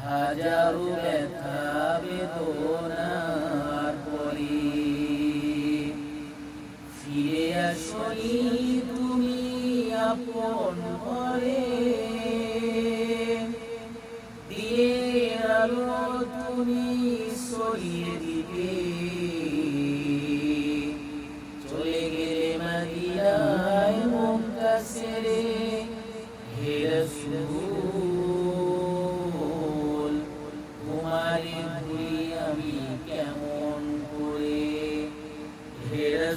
হাজারো ব্যথা বেদনার পরে ফিরে আসনি তুমি আপন করে দিয়ে আলো তুমি সরিয়ে দিবে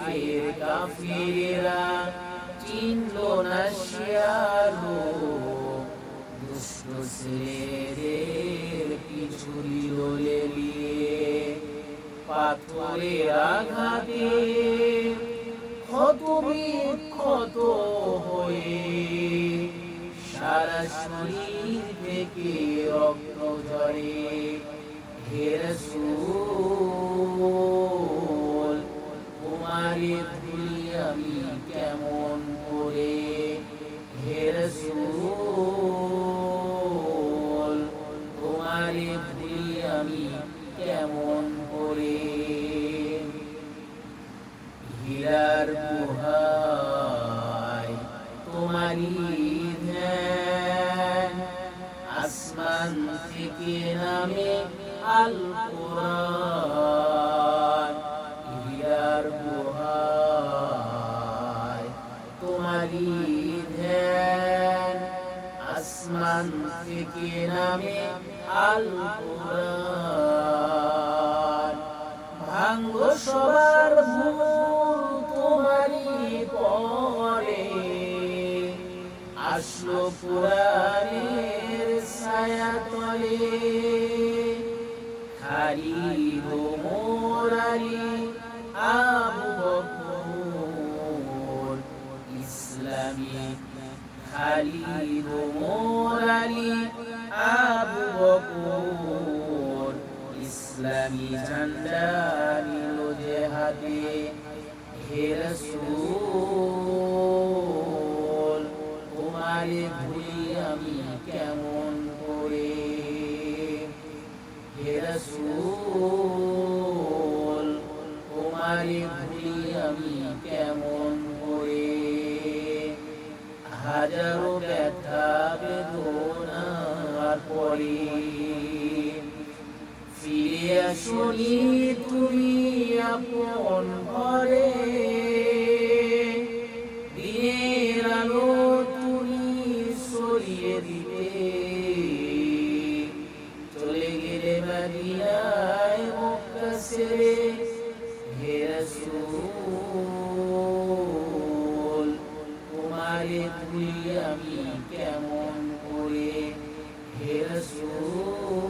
ফের কাফিরেরা চিনল না শিয়ালো। দুষ্ট ছেলেদের পিছু দোলে নিয়ে পাথরের আঘাতে। ক্ষত ক্ষত হয়ে সারা শরীর থেকে রক্ত ঝরে। হে রসূল রসূল তোমারে ভুলি আমি কেমন করে? হীরার গুহায় তোমারি আসমান থেকে নামে আল আসমান নামে আল কোরআন ভাঙ্গ সবার ভুল তোমারি পরে। আসলো কোরআনের ছায়া তলে খালিদ মোরারি খালিদ মোরারি আবু বকর। ইসলামী ঝান্ডা নিল যে হাতে হে রসূল, তোমারে আমি কেমন করে? হে রসূল, তোমারে ভুলি আমি কেমন ব্যথা বেদনার পরে। ফিরে আসনি তুমি আপন ঘরে। দিনের আলো তুমি সরিয়ে দিবে চলে গেলে মাদিনায় ছেড়ে হে তোমারে তুই আমি কেমন করে? হে রসূল